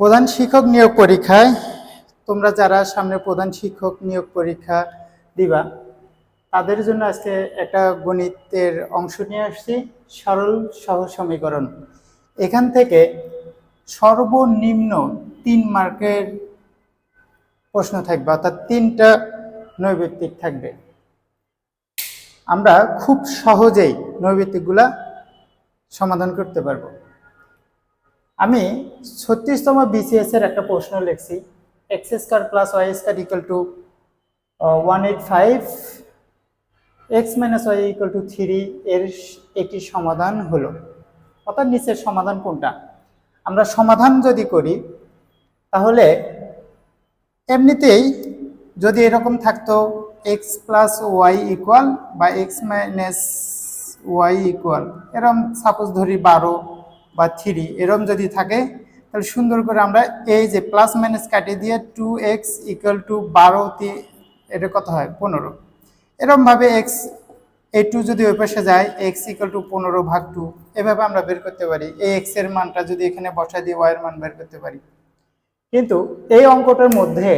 প্রধান শিক্ষক নিয়োগ পরীক্ষায় তোমরা যারা সামনে প্রধান শিক্ষক নিয়োগ পরীক্ষা দিবা, তাদের জন্য আজকে একটা গণিতের অংশ নিয়ে আসছি, সরল সহজ সমীকরণ। এখান থেকে সর্বনিম্ন তিন মার্কের প্রশ্ন থাকবে, অর্থাৎ তিনটা নৈবেত্তিক থাকবে। আমরা খুব সহজেই নৈবেত্তিকগুলা সমাধান করতে পারব। আমি ছত্রিশতম বিসিএস এর একটা প্রশ্ন লিখছি। X square plus y square equal to one eight five x minus y equal to three এর একটি সমাধান হলো। অর্থাৎ নিচের সমাধান কোনটা? আমরা সমাধান যদি করি, তাহলে এমনিতেই যদি এরকম থাকতো এক্স প্লাস ওয়াই ইকুয়াল বা এক্স মাইনাস ওয়াই ইকুয়াল এরকম সাপোজ ধরি বারো বা থ্রি এরম যদি থাকে, তাহলে সুন্দর করে আমরা এই যে প্লাস মাইনাস কাটিয়ে দিয়ে টু এক্স ইকুয়াল টু বারো এটা কত হয়? পনেরো। এরমভাবে এক্স এই টু যদি ওই পাশে যায় এক্স ইকুয়াল টু পনেরো ভাগ টু এভাবে আমরা বের করতে পারি। এই এক্সের মানটা যদি এখানে বসা দিয়ে ওয়াই এর মান বের করতে পারি। কিন্তু এই অঙ্কটার মধ্যে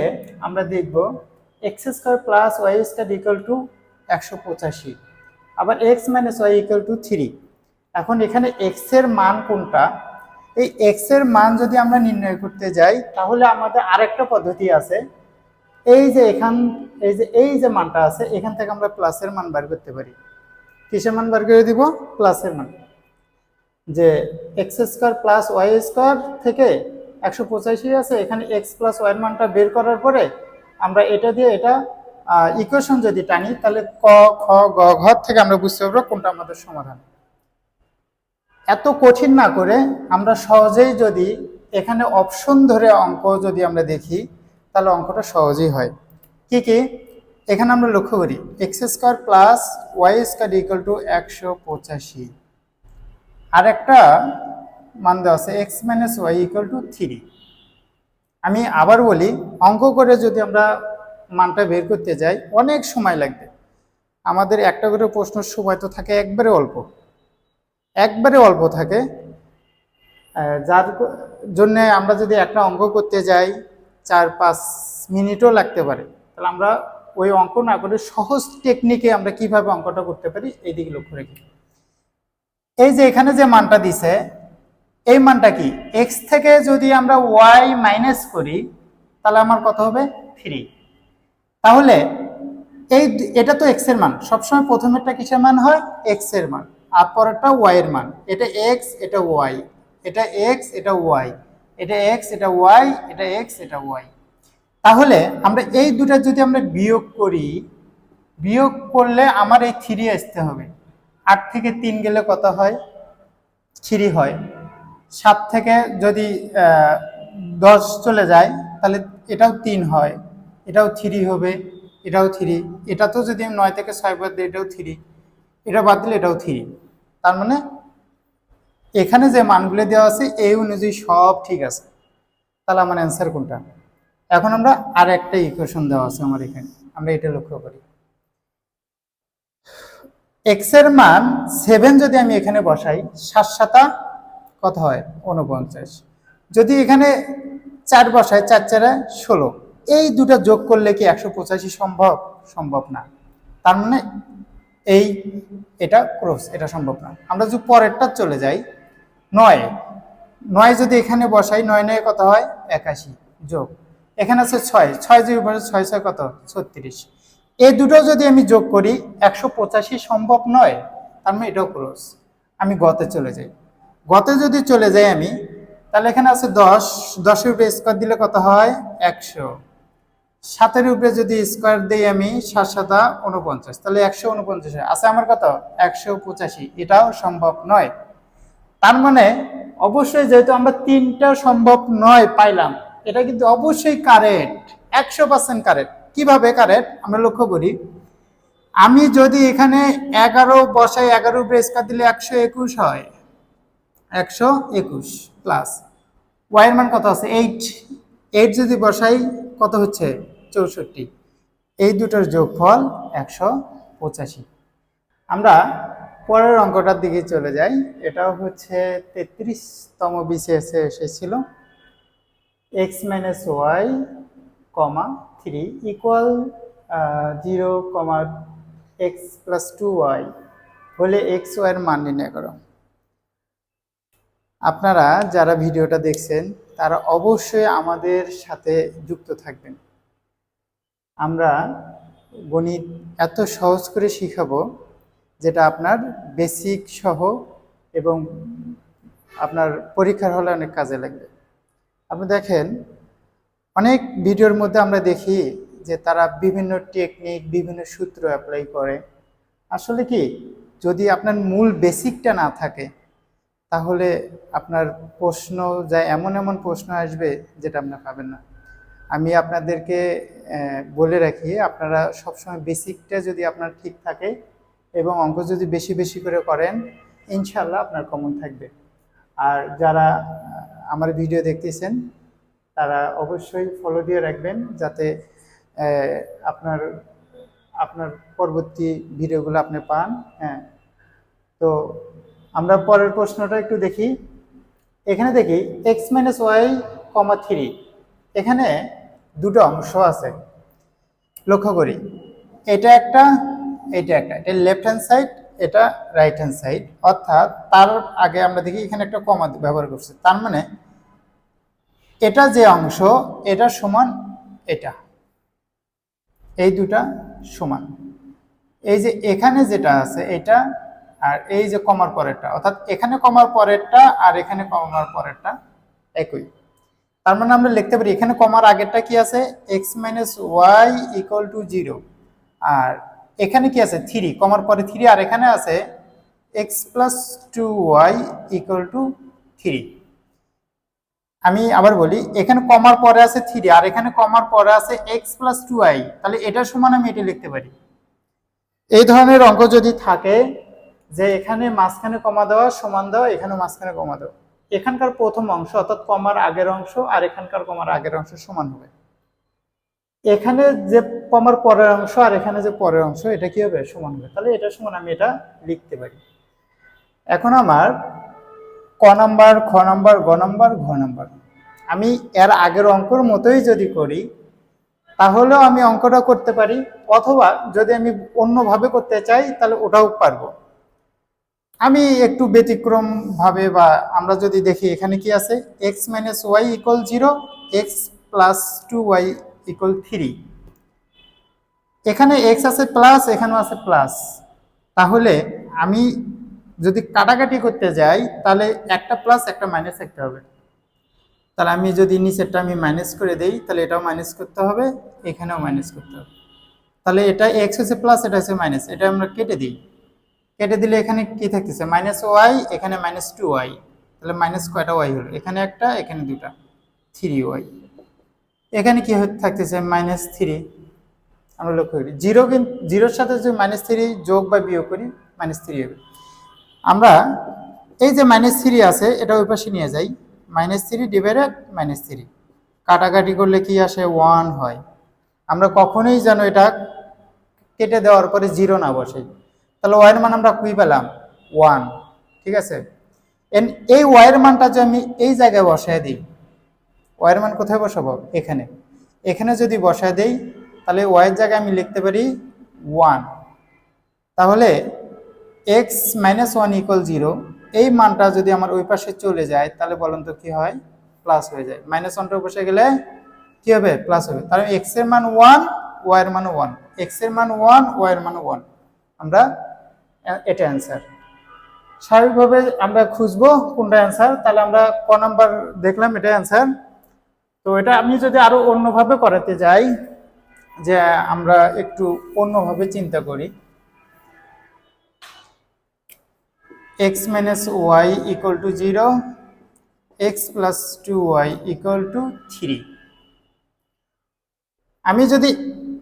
আমরা দেখব x square plus y square equal to একশো পঁচাশি, আবার x minus y equal to three এখন এখানে এক্সের মান কোনটা? এই এক্সের মান যদি আমরা নির্ণয় করতে যাই, তাহলে আমাদের আরেকটা পদ্ধতি আছে। এই যে এখান, এই যে এই যে মানটা আছে, এখান থেকে আমরা প্লাসের মান বার করতে পারি। কিসের মান বার করে দিব? প্লাসের মান। যে x square plus y square থেকে একশো পঁচাশি আছে, এখানে এক্স প্লাস ওয়াইয়ের মানটা বের করার পরে আমরা এটা দিয়ে এটা ইকুয়েশন যদি টানি, তাহলে ক, খ, গ, ঘ থেকে আমরা বুঝতে পারব কোনটা আমাদের সমাধান। এত কঠিন না করে আমরা সহজেই যদি এখানে অপশন ধরে অঙ্ক যদি আমরা দেখি, তাহলে অঙ্কটা সহজেই হয়। কি কি? এখানে আমরা লক্ষ্য করি x square plus y square equal to একশো পঁচাশি। আর একটা মান দেওয়া আছে x minus y equal to three আমি আবার বলি, অঙ্ক করে যদি আমরা মানটা বের করতে যাই, অনেক সময় লাগবে। আমাদের একটা করে প্রশ্নের সময় তো থাকে একবারে অল্প। একবারে অল্প থাকে। যার জন্যে আমরা যদি একটা অঙ্ক করতে যাই, চার পাঁচ মিনিটও লাগতে পারে। তাহলে আমরা ওই অঙ্ক না করে সহজ টেকনিকে আমরা কীভাবে অঙ্কটা করতে পারি, এই দিকে লক্ষ্য রেখে। এই যে এখানে যে মানটা দিছে, এই মানটা কি? এক্স থেকে যদি আমরা ওয়াই মাইনাস করি, তাহলে আমার কত হবে? থ্রি তাহলে এই, এটা তো এক্সের মান। সবসময় প্রথমেরটা কিসের মান হয়? এক্সের মান। আর পরেরটা ওয়াই এর মান। এটা এক্স এটা ওয়াই এটা এক্স এটা ওয়াই এটা এক্স এটা ওয়াই এটা এক্স এটা ওয়াই তাহলে আমরা এই দুটা যদি আমরা বিয়োগ করি, বিয়োগ করলে আমার এই থ্রি আসতে হবে। আট থেকে তিন গেলে কত হয়? থ্রি হয়। সাত থেকে যদি দশ চলে যায়, তাহলে এটাও তিন হয়। এটাও থ্রি হবে, এটাও থ্রি এটা তো যদি নয় থেকে ছয় বাদ এটাও থ্রি এটা বাদ দিলে এটাও থ্রি তার মানে এখানে যে মানগুলো দেওয়া আছে, এই অনুযায়ী সব ঠিক আছে। তাহলে আমার অ্যান্সার কোনটা? এখন আমরা আর একটা ইকুয়েশন দেওয়া আছে আমার এখানে। আমরা এটা লক্ষ্য করি। এক্সের মান সেভেন যদি আমি এখানে বসাই, সাত সাতা কত হয়? উনপঞ্চাশ যদি এখানে চার বসাই, চার চারে ষোলো। এই দুটো যোগ করলে কি একশো পঁচাশি সম্ভব? সম্ভব না। তার মানে এই এটা ক্রস, এটা সম্ভব না। আমরা যদি পরেরটা চলে যাই, নয়। নয় যদি এখানে বসাই, নয় নয় কত হয়? একাশি যোগ। এখানে আছে ছয়। ছয় যদি বসে ছয় ছয় কত? ছত্রিশ। এই দুটো যদি আমি যোগ করি, একশো পঁচাশি সম্ভব নয়? তার মানে এটাও ক্রস। আমি গতে চলে যাই। গতে যদি চলে যাই আমি, তাহলে এখানে আছে দশ। দশের উপরে স্কোয়ার দিলে কত হয়? একশো। সাতের উপরে যদি স্কোয়ার দিই আমি সাত সাতা উনপঞ্চাশ তাহলে একশো উনপঞ্চাশ আছে আমার কত? একশো পঁচাশি। এটাও সম্ভব নয়। তার মানে অবশ্যই যেহেতু আমরা তিনটা সম্ভব নয় পাইলাম, এটা কিন্তু অবশ্যই কারেক্ট একশো পার্সেন্ট কারেক্ট কীভাবে কারেক্ট আমরা লক্ষ্য করি, আমি যদি এখানে এগারো বসাই এগারো উপরে স্কোয়ার দিলে একশো একুশ হয়। একশো একুশ প্লাস ওয়াইয়ের মান কত আছে? এইট এইট যদি বসাই, কত হচ্ছে? চৌষট্টি। এই দুটোর যোগফল একশো পঁচাশি। আমরা পরের অঙ্কটার দিকে চলে যাই। এটাও হচ্ছে তেত্রিশতম বিসিএসে এসেছিল। X minus y comma three equal zero comma x plus two y হলে এক্স ওয়াইয়ের মান নির্ণয় করো। আপনারা যারা ভিডিওটা দেখছেন, তারা অবশ্যই আমাদের সাথে যুক্ত থাকবেন। আমরা গণিত এত সহজ করে শিখাবো যেটা আপনার বেসিক সহ এবং আপনার পরীক্ষার হলে অনেক কাজে লাগবে। আপনি দেখেন, অনেক ভিডিওর মধ্যে আমরা দেখি যে তারা বিভিন্ন টেকনিক বিভিন্ন সূত্র অ্যাপ্লাই করে। আসলে কি, যদি আপনার মূল বেসিকটা না থাকে, তাহলে আপনার প্রশ্ন যা এমন এমন প্রশ্ন আসবে যেটা আপনার পাবেন না। আমি আপনাদেরকে বলে রাখি আপনারা সবসময় বেসিকটা যদি আপনার ঠিক থাকে এবং অঙ্ক যদি বেশি বেশি করে করেন ইনশাল্লাহ আপনার কমন থাকবে। আর যারা আমার ভিডিও দেখতেছেন, তারা অবশ্যই ফলো দিয়ে রাখবেন যাতে আপনার আপনার পরবর্তী ভিডিওগুলো আপনি পান। হ্যাঁ। তো আমরা পরের প্রশ্নটা একটু দেখি। এখানে দেখি x minus y comma three এখানে দুটো অংশ আছে। লক্ষ্য করি। এটা একটা এটা একটা। এটা লেফট হ্যান্ড সাইড এটা রাইট হ্যান্ড সাইড অর্থাৎ তার আগে আমরা দেখি এখানে একটা কমা ব্যবহার করছে। তার মানে এটা যে অংশ, এটা সমান এটা। এই দুটা সমান। এই যে এখানে যেটা আছে এটা আর এই যে কমার পরেরটা। অর্থাৎ এখানে কমার পরেরটা আর এখানে কমার পরেরটা একই। তার মানে আমরা লিখতে পারি, এখানে কমার আগেরটা কি আছে? X minus y equal to zero আর এখানে কি আছে? থ্রি কমার পরে থ্রি আর এখানে আছে x plus two y equal to three আমি আবার বলি, এখানে কমার পরে আছে থ্রি আর এখানে কমার পরে আছে এক্স প্লাস টু আই তাহলে এটার সমান আমি এটা লিখতে পারি। এই ধরনের অঙ্ক যদি থাকে, যে এখানে মাঝখানে কমা দেওয়া, সমান দেওয়া, এখানে মাঝখানে কমা দেওয়া। এখানকার প্রথম অংশ অর্থাৎ কমার আগের অংশ আর এখানকার কমার আগের অংশ সমান হবে। এখানে যে কমার পরের অংশ আর এখানে যে পরের অংশ, এটা কি হবে? সমান হবে। তাহলে এটা সমান, আমি এটা লিখতে পারি। এখন আমার ক নাম্বার, খ নাম্বার, গ নাম্বার, ঘ নাম্বার। আমি এর আগের অঙ্কর মতোই যদি করি, তাহলেও আমি অঙ্কটা করতে পারি। অথবা যদি আমি অন্যভাবে করতে চাই, তাহলে ওটাও পারব। আমি একটু ব্যতিক্রম ভাবে বা আমরা যদি দেখি, এখানে কি আছে? X minus y equal zero x plus two y equal three এখানে এক্স আছে প্লাস এখানেও আছে প্লাস তাহলে আমি যদি কাটাকাটি করতে যাই, তাহলে একটা প্লাস একটা মাইনাস একটা হবে। তাহলে আমি যদি নিচেরটা আমি মাইনাস করে দেই, তাহলে এটাও মাইনাস করতে হবে, এখানেও মাইনাস করতে হবে। তাহলে এটা এক্স হচ্ছে প্লাস এটা হচ্ছে মাইনাস এটা আমরা কেটে দিই। কেটে দিলে এখানে কি থাকতেছে? মাইনাস ওয়াই এখানে মাইনাস টু ওয়াই তাহলে মাইনাস কয়টা ওয়াই হলো? এখানে একটা, এখানে দুটা থ্রি ওয়াই এখানে কি থাকতেছে? মাইনাস থ্রি আমরা লক্ষ্য করি জিরো কিন্তু জিরোর সাথে যদি মাইনাস থ্রি যোগ বা বিয়োগ করি মাইনাস থ্রি হবে। আমরা এই যে মাইনাস থ্রি আছে, এটা ওই পাশে নিয়ে যাই। Minus three divided minus three কাটাকাটি করলে কি আসে? ওয়ান হয়। আমরা কখনোই যেন এটা কেটে দেওয়ার পরে জিরো না বসে। তাহলে ওয়াইয়ের মান আমরা কুই পেলাম? ওয়ান ঠিক আছে? এন- এই ওয়াইয়ের মানটা যে আমি এই জায়গায় বসায় দিই ওয়াইয়ের মান কোথায় বসাবো? এখানে। এখানে যদি বসায় দেই, তাহলে ওয়াইয়ের জায়গায় আমি লিখতে পারি ওয়ান তাহলে x minus one equal zero এই মানটা যদি আমার ওই পাশে চলে যায়, তাহলে বলুন তো কি হয়? প্লাস হয়ে যায়। মাইনাস ওয়ানটা বসে গেলে কি হবে? প্লাস হবে। তাহলে এক্সের মান ওয়ান ওয়াই এর মান ওয়ান এক্সের মান ওয়ান ওয়াই এর মান ওয়ান আমরা এটা অ্যান্সার স্বাভাবিকভাবে আমরা খুঁজবো কোনটা অ্যান্সার তাহলে আমরা ক নাম্বার দেখলাম, এটা অ্যান্সার তো এটা আমি যদি আরও অন্যভাবে করাতে যাই, যে আমরা একটু অন্যভাবে চিন্তা করি। X minus y equal to zero x plus two y equal to three আমি যদি,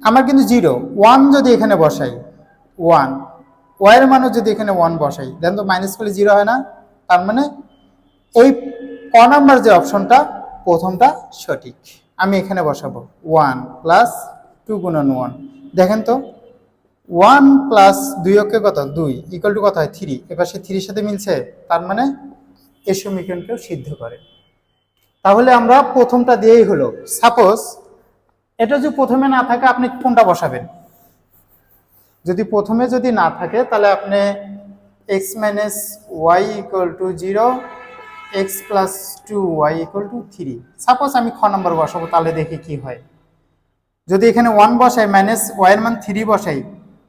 আমার কিন্তু জিরো ওয়ান যদি এখানে বসাই ওয়ান ওয়াইয়ের মানও যদি এখানে ওয়ান বসাই দেন তো মাইনাস করলে জিরো হয় না। তার মানে এই ক নাম্বার যে অপশনটা, প্রথমটা সঠিক। আমি এখানে বসাবো ওয়ান প্লাস টু গুণন ওয়ান দেখেন তো ওয়ান প্লাস দুই অক্ষে কত? দুই। ইকুয়াল টু কত হয়? থ্রি এবার সে থ্রির সাথে মিলছে, তার মানে এই সমীকরণকেও সিদ্ধ করে। তাহলে আমরা প্রথমটা দিয়েই হলো। সাপোজ এটা যদি প্রথমে না থাকে, আপনি কোনটা বসাবেন? যদি প্রথমে যদি না থাকে, তাহলে আপনি x minus y equal to zero x plus two y equal to three suppose আমি খ নম্বর বসাবো, তাহলে দেখি কি হয়। যদি এখানে ওয়ান বসাই মাইনাস ওয়াইয়ের মান থ্রি বসাই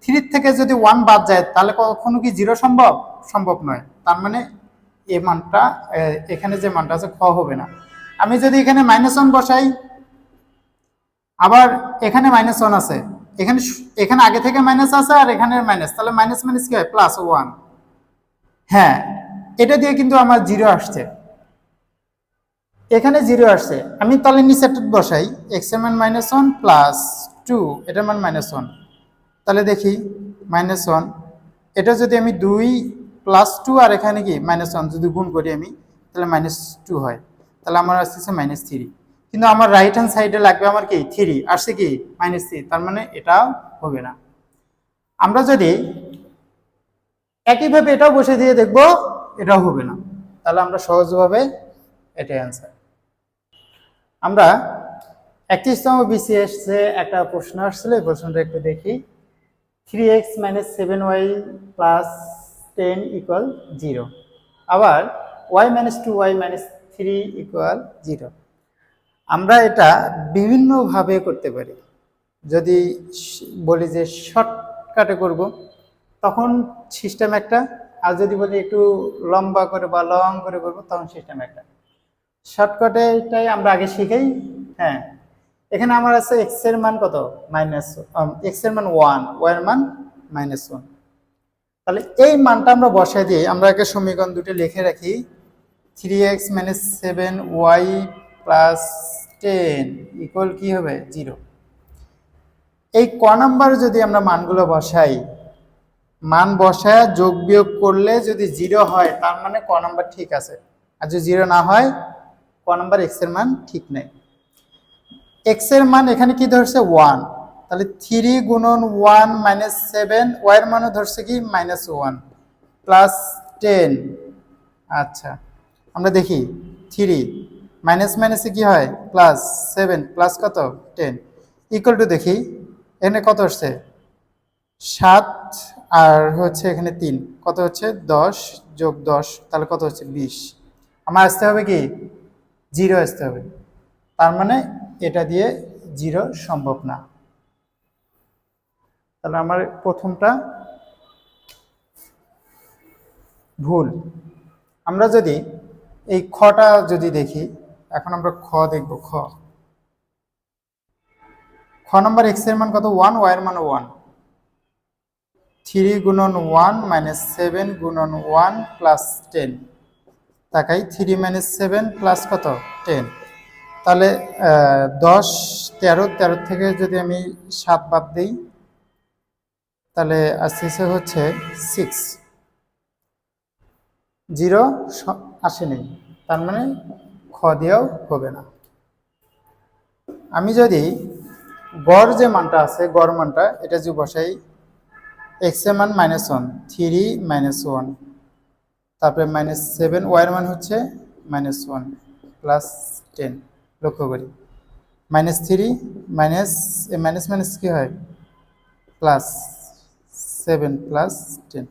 থ্রির থেকে যদি ওয়ান বাদ যায়, তাহলে কখনো কি জিরো সম্ভব? সম্ভব নয়। তার মানে এ মানটা এখানে যে মানটা আছে, খ হবে না। আমি যদি এখানে মাইনাস ওয়ান বসাই, আবার এখানে মাইনাস ওয়ান আছে এখানে এখানে আগে থেকে মাইনাস আছে আর এখানে মাইনাস তাহলে মাইনাস মাইনাস কি হয়? প্লাস ওয়ান হ্যাঁ এটা দিয়ে কিন্তু আমার জিরো আসছে। এখানে জিরো আসছে। আমি তাহলে নিচে বসাই। এক্সের মান মাইনাস ওয়ান প্লাস টু এটার মান মাইনাস ওয়ান তাহলে দেখি মাইনাস ওয়ান এটা যদি আমি দুই প্লাস টু আর এখানে কি? মাইনাস ওয়ান যদি গুণ করি আমি, তাহলে মাইনাস টু হয়। তাহলে আমার আসতেছে মাইনাস থ্রি কিন্তু আমার রাইট হ্যান্ড সাইডে লাগবে আমার কি? থ্রি আসছে কি? মাইনাস থ্রি তার মানে এটাও হবে না। আমরা যদি একইভাবে এটাও বসে দিয়ে দেখব, এটাও হবে না। তাহলে আমরা সহজভাবে এটাই অ্যান্সার আমরা একত্রিশতম বিসিএস যে একটা প্রশ্ন আসছিল, এই প্রশ্নটা একটু দেখি। Three x minus seven y plus ten equal zero আবার y minus two y minus three equal zero আমরা এটা বিভিন্নভাবে করতে পারি। যদি বলি যে শর্টকাটে করব, তখন সিস্টেম একটা, আর যদি বলি একটু লম্বা করে বা লং করে করব, তখন সিস্টেম একটা। শর্টকাটে এটাই আমরা আগে শিখেই হ্যাঁ। এখানে আমার আছে এক্সের মান কত? মাইনাস এক্সের মান ওয়ান ওয়াই এর মান মাইনাস ওয়ান তাহলে এই মানটা আমরা বসাই দিয়ে আমরা একে সমীকরণ দুটো লিখে রাখি। Three x minus seven y plus ten equal কি হবে? জিরো এই ক নাম্বার যদি আমরা মানগুলো বসাই, মান বসায় যোগ বিয়োগ করলে যদি জিরো হয়, তার মানে ক নাম্বার ঠিক আছে। আর যদি জিরো না হয়, ক নাম্বার এক্সের মান ঠিক নেই। এক্সের মান এখানে কি ধরছে? ওয়ান তাহলে থ্রি গুণন ওয়ান মাইনাস সেভেন ওয়াই এর মানও ধরছে কি? মাইনাস ওয়ান প্লাস টেন আচ্ছা আমরা দেখি থ্রি মাইনাস মাইনাসে কি হয়? প্লাস সেভেন, প্লাস কত? টেন। ইকুয়াল টু দেখি, এখানে কত আসছে? সাত, আর হচ্ছে এখানে তিন। কত হচ্ছে? দশ যোগ দশ, তাহলে কত হচ্ছে? বিশ। আমার আসতে হবে কি? জিরো আসতে হবে। তার মানে এটা দিয়ে জিরো সম্ভব না। তাহলে আমার প্রথমটা ভুল। আমরা যদি এই খটা যদি দেখি এখন আমরা খ দেখব, খ। খ নম্বর এক্সের মান কত? ওয়ান ওয়াই এর মান ওয়ান থ্রি গুণন ওয়ান মাইনাস সেভেন গুণন ওয়ান প্লাস টেন তাকাই থ্রি মাইনাস সেভেন প্লাস কত? টেন তাহলে দশ, তেরো তেরো থেকে যদি আমি সাত বাদ দিই, তাহলে আসতেছে হচ্ছে সিক্স জিরো আসেনি। তার মানে খ দিয়েও হবে না। আমি যদি গড় যে মানটা আছে, গড় মানটা, এটা যদি বসাই এক্সের মান minus one three minus one তারপরে মাইনাস সেভেন ওয়াইয়ের মান হচ্ছে মাইনাস ওয়ান প্লাস টেন লক্ষ্য করি। Minus three minus minus minus কী হয়? প্লাস সেভেন প্লাস টেন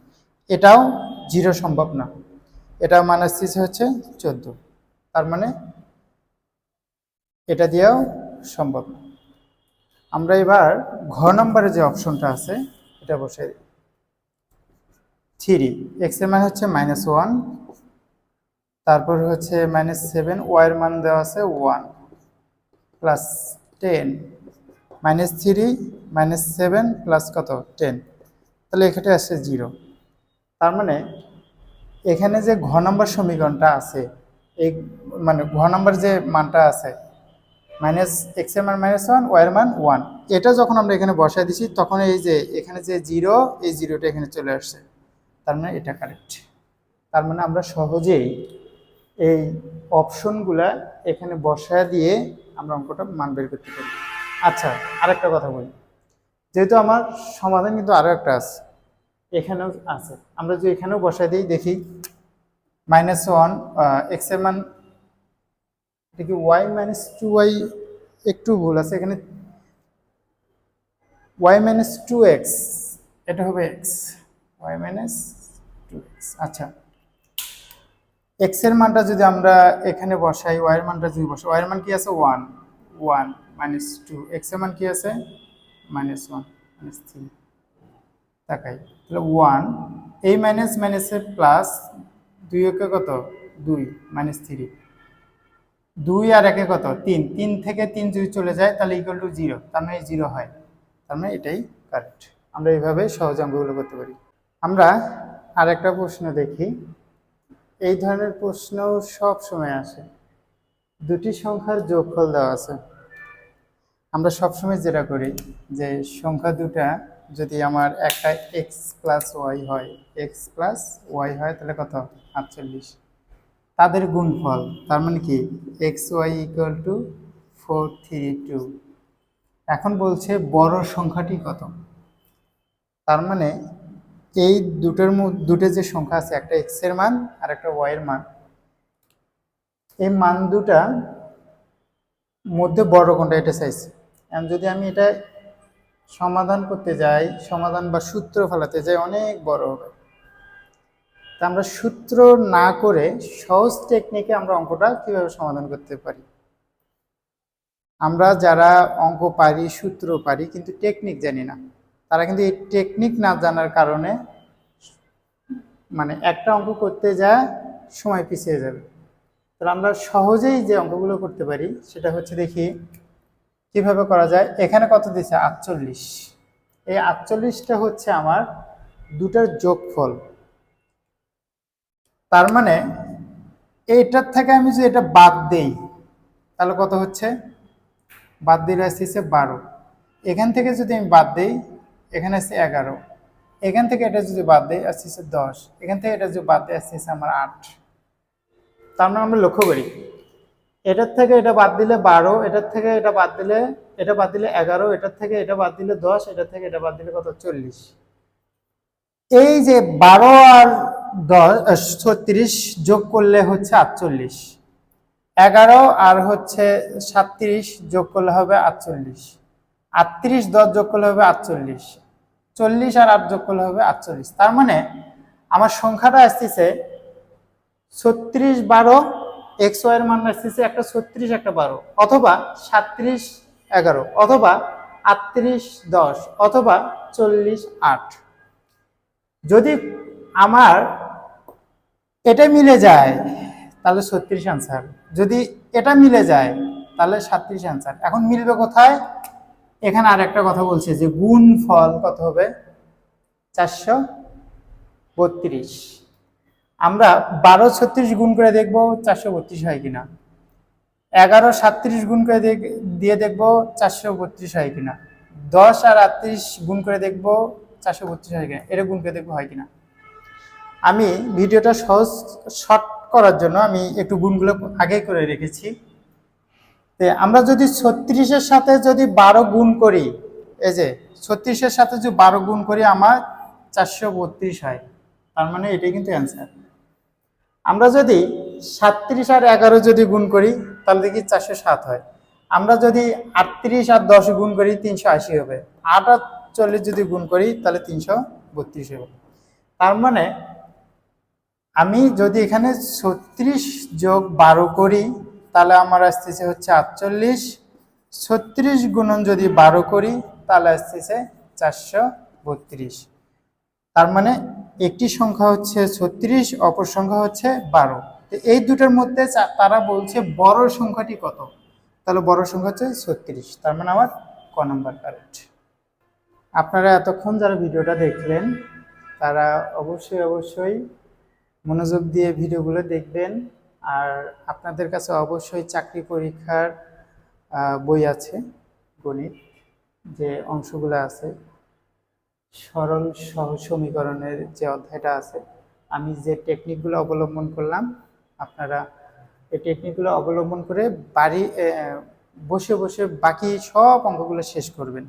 এটাও জিরো সম্ভব না। এটা মাইনাস সিক্স হচ্ছে চোদ্দ। তার মানে এটা দিয়েও সম্ভব। আমরা এবার ঘ নম্বরে যে অপশনটা আছে, এটা বসে দিই। থ্রি এক্সের মান হচ্ছে মাইনাস ওয়ান তারপর হচ্ছে মাইনাস সেভেন ওয়াইয়ের মান দেওয়া আছে one plus ten minus three minus seven plus কত? টেন তাহলে এখানে আসছে জিরো তার মানে এখানে যে ঘ নম্বর সমীকরণটা আছে এই মানে ঘ নম্বর যে মানটা আছে মাইনাস এক্সের মান মাইনাস ওয়ান ওয়াই এর মান ওয়ান এটা যখন আমরা এখানে বসাই দিছি, তখন এই যে এখানে যে জিরো এই জিরোটা এখানে চলে আসছে। তার মানে এটা কারেক্ট তার মানে আমরা সহজেই এই অপশনগুলা এখানে বসায় দিয়ে আমরা অঙ্কটা মান বের করতে পারি। আচ্ছা আরেকটা কথা বলি। যেহেতু আমার সমাধান কিন্তু আরও একটা আছে, এখানেও আছে। আমরা যদি এখানেও বসায় দিই, দেখি মাইনাস ওয়ান এক্সের মান, এটা কি ওয়াই মাইনাস টু ওয়াই একটু ভুল আছে এখানে। ওয়াই মাইনাস টু এক্স এটা হবে x y minus two x আচ্ছা। এক্সের মানটা যদি আমরা এখানে বসাই ওয়াই এর মানটা যদি বসাই ওয়াই এর মান কি আছে? ওয়ান ওয়ান মাইনাস টু এক্সের মান কি আছে? মাইনাস ওয়ান মাইনাস থ্রি তাকাই। তাহলে ওয়ান এই মাইনাস মাইনাসের প্লাস দুই একে কত? দুই মাইনাস থ্রি দুই আর একে কত? তিন। তিন থেকে তিন যদি চলে যায়, তাহলে ইকুয়াল টু জিরো তার মানে জিরো হয়। তার মানে এটাই কারেক্ট আমরা এইভাবে সহজ অঙ্কগুলো করতে পারি। আমরা আর একটা প্রশ্ন দেখি। এই ধরনের প্রশ্ন সব সময় আসে। দুটি সংখ্যার যোগফল দেওয়া আছে। আমরা সবসময় যেটা করি, যে সংখ্যা দুটা যদি আমার একটা এক্স প্লাস ওয়াই হয় এক্স প্লাস ওয়াই হয়, তাহলে কত? আটচল্লিশ। তাদের গুণফল, তার মানে কি? X Y equal to four three two. এখন বলছে বড় সংখ্যাটি কত? তার মানে এই দুটোর দুটো যে সংখ্যা আছে, একটা এক্সের মান আর একটা ওয়াই এর মান। এই মান দুটা মধ্যে বড় কোনটা, এটা চাইছি এখন যদি আমি এটা সমাধান করতে যাই, সমাধান বা সূত্র ফেলাতে যাই, অনেক বড় হবে। তা আমরা সূত্র না করে সহজ টেকনিকে আমরা অঙ্কটা কীভাবে সমাধান করতে পারি? আমরা যারা অঙ্ক পারি, সূত্র পারি, কিন্তু টেকনিক জানি না, তারা কিন্তু এই টেকনিক না জানার কারণে মানে একটা অঙ্ক করতে যা সময় পিছিয়ে যাবে। তাহলে আমরা সহজেই যে অঙ্কগুলো করতে পারি, সেটা হচ্ছে দেখি কীভাবে করা যায়। এখানে কত দিচ্ছে আটচল্লিশ। এই আটচল্লিশটা হচ্ছে আমার দুটার যোগফল। তার মানে এইটার থেকে আমি যদি এটা বাদ দেই, তাহলে কত হচ্ছে? বাদ দিলে আসছে বারো। এখান থেকে যদি আমি বাদ দেই, এখানে আসছে এগারো। এখান থেকে এটা যদি বাদ দেই, আসছে দশ। এখান থেকে এটা যদি বাদ দেয় আসছে আমার আট। তার মানে আমরা লক্ষ্য করি, এটার থেকে এটা বাদ দিলে বারো, এটার থেকে এটা বাদ দিলে, এটা বাদ দিলে এগারো, এটার থেকে এটা বাদ দিলে দশ, এটার থেকে এটা বাদ দিলে কত? চল্লিশ। এই যে বারো আর ছত্রিশ যোগ করলে হচ্ছে আটচল্লিশ। এগারো আর হচ্ছে সাতত্রিশ যোগ করলে হবে আটচল্লিশ। আটত্রিশ, দশ যোগ করলে হবে আটচল্লিশ। চল্লিশ আর আট যোগ করলে হবে আটচল্লিশ। তার মানে আমার সংখ্যাটা আসতেছে ছত্রিশ বারো, এক্স ওয়াই এর মান আসতেছে একটা ছত্রিশ, একটা বারো। অথবা সাতত্রিশ, এগারো। অথবা আটত্রিশ, দশ। অথবা চল্লিশ, আট। যদি আমার এটা মিলে যায়, তাহলে ছত্রিশ আনসার যদি এটা মিলে যায়, তাহলে সাতত্রিশ আনসার এখন মিলবে কোথায়? এখানে আর একটা কথা বলছে যে গুণ ফল কত হবে? চারশো বত্রিশ। আমরা বারো ছত্রিশ গুণ করে দেখব, চারশো বত্রিশ হয় কিনা? এগারো সাতত্রিশ গুণ করে দিয়ে দেখব, চারশো বত্রিশ হয় কিনা? দশ আর আটত্রিশ গুণ করে দেখব, চারশো বত্রিশ হয় কিনা? এটা গুণ করে দেখব হয় কিনা? আমি ভিডিওটা সহজ শর্ট করার জন্য আমি একটু গুণগুলো আগে করে রেখেছি। আমরা যদি ছত্রিশের সাথে যদি বারো গুণ করি, এই যে ছত্রিশের সাথে যদি বারো গুণ করি, আমার চারশো বত্রিশ হয়। তার মানে এটাই কিন্তু অ্যান্সার আমরা যদি সাতত্রিশ আর এগারো যদি গুণ করি, তাহলে দেখি চারশো সাত হয়। আমরা যদি আটত্রিশ আর দশ গুণ করি, তিনশো আশি হবে। আট আর চল্লিশ যদি গুণ করি, তাহলে তিনশো বত্রিশ হবে। তার মানে আমি যদি এখানে ছত্রিশ যোগ বারো করি, তাহলে আমার আসতেছে হচ্ছে আটচল্লিশ। ছত্রিশ গুণন যদি বারো করি, তাহলে আসতেছে চারশো বত্রিশ। তার মানে একটি সংখ্যা হচ্ছে ছত্রিশ, অপর সংখ্যা হচ্ছে বারো। তো এই দুটোর মধ্যে তারা বলছে বড় সংখ্যাটি কত? তাহলে বড় সংখ্যা হচ্ছে ছত্রিশ। তার মানে আমার ক নম্বর কারেক্ট। আপনারা এতক্ষণ যারা ভিডিওটা দেখলেন, তারা অবশ্যই অবশ্যই মনোযোগ দিয়ে ভিডিওগুলো দেখবেন। আর আপনাদের কাছে অবশ্যই চাকরি পরীক্ষার বই আছে, গণিত, যে অংশগুলো আছে। সরল সহ সমীকরণের যে অধ্যায়টা আছে, আমি যে টেকনিকগুলো অবলম্বন করলাম, আপনারা এই টেকনিকগুলো অবলম্বন করে বাড়ি বসে বসে বাকি সব অঙ্কগুলো শেষ করবেন।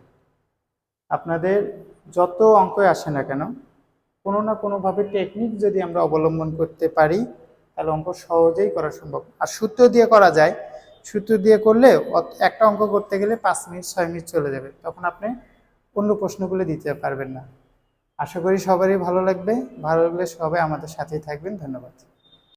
আপনাদের যত অঙ্কই আসে না কেন কোনো না কোনোভাবে টেকনিক যদি আমরা অবলম্বন করতে পারি, তাহলে অঙ্ক সহজেই করা সম্ভব। আর সূত্র দিয়ে করা যায়, সূত্র দিয়ে করলে একটা অঙ্ক করতে গেলে পাঁচ মিনিট, ছয় মিনিট চলে যাবে। তখন আপনি অন্য প্রশ্নগুলো দিতে পারবেন না। আশা করি সবারই ভালো লাগবে। ভালো লাগলে সবাই আমাদের সাথেই থাকবেন। ধন্যবাদ।